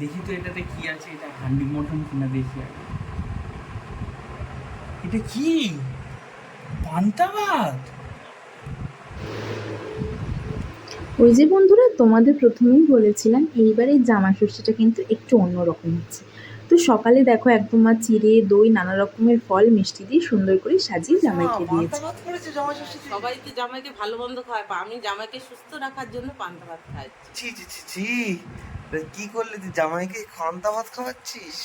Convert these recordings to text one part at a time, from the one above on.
দেখি তো এটাতে কি আছে, এটা হান্ডি মটন কিনা দেখি আগে। এটা কি? পান্তাবাদ? ওই যে বন্ধুরা, তোমাদের প্রথমেই বলেছিলাম, এইবারে জামা ষষ্ঠীটা কিন্তু একটু অন্যরকম হচ্ছে। তো সকালে দেখো একদম মা চিড়ে দই নানা রকমের ফল মিষ্টি দিয়ে সুন্দর করে সাজিয়ে জামাইকে দিয়েছে। ভাত করেছে জামা ষষ্ঠীতে সবাই তো জামাইকে ভালো মন্দ খাওয়ায় আমি জামাইকে সুস্থ রাখার জন্য পান্তা ভাত খাওয়াচ্ছি। ছি ছি ছি কি করলি তুই? জামাইকে খন্তা ভাত খাওয়াচ্ছিস?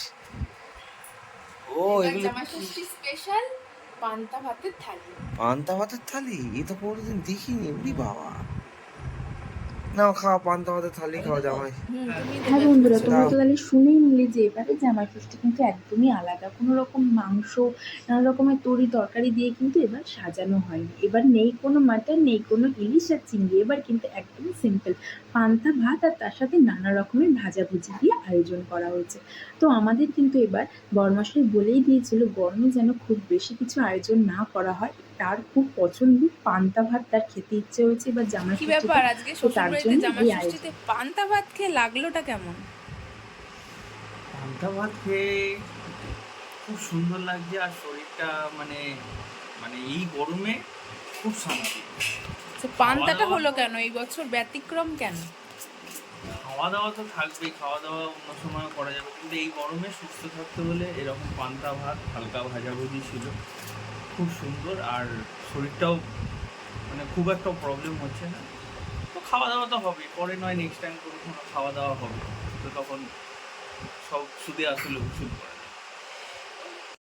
ও এগুলো স্পেশাল পান্তা ভাতের থালি। পান্তা ভাতের থালি? এ তো কোনোদিন দেখিনি বাবা। নাও খাওয়া ভাতের থালি খাওয়া জামাই। হ্যাঁ বন্ধুরা তোমরা তো তাহলে শুনেই নিলে যে এবারে জামাই ষষ্ঠী কিন্তু একদমই আলাদা। কোনো রকম মাংস নানা রকমের তরি তরকারি দিয়ে কিন্তু এবার সাজানো হয়নি। এবার নেই কোনো মাটন নেই কোনো ইলিশ আর চিংড়ি। এবার কিন্তু একদমই সিম্পল পান্তা ভাত আর তার সাথে নানা রকমের ভাজাভুজি দিয়ে আয়োজন করা হয়েছে। তো আমাদের কিন্তু এবার বরমাসাই বলেই দিয়েছিল গরমে যেন খুব বেশি কিছু আয়োজন না করা হয়। তার খুব পছন্দ পান্তা ভাত তার খেতে ইচ্ছে হয়েছে এবার জামাই কি ব্যাপার? আজকে তো তার শ্বশুরবাড়িতে জামা ষষ্ঠীতে পান্তা ভাত খেয়ে লাগলোটা কেমন? পান্তা ভাত খেয়ে খুব সুন্দর লাগছে আর শরীরটা মানে মানে এই গরমে খুব শান্তি। তো পান্তাটা হলো কেন? এই বছর ব্যতিক্রম কেন? খাওয়া দাওয়া তো থাকবেই খাওয়া দাওয়া অন্য সময় করা যাবে। কিন্তু এই গরমে সুস্থ থাকতে হলে এরকম পান্তা ভাত হালকা ভাজাভুজি ছিল। খুব সুন্দর আর শরীরটাও মানে খুব একটা প্রবলেম হচ্ছে না। তো খাওয়া দাওয়া তো হবে পরে নয় নেক্সট টাইম কোনো খাওয়া দাওয়া হবে। তো তখন সব সুদে আসলে ওষুধ না।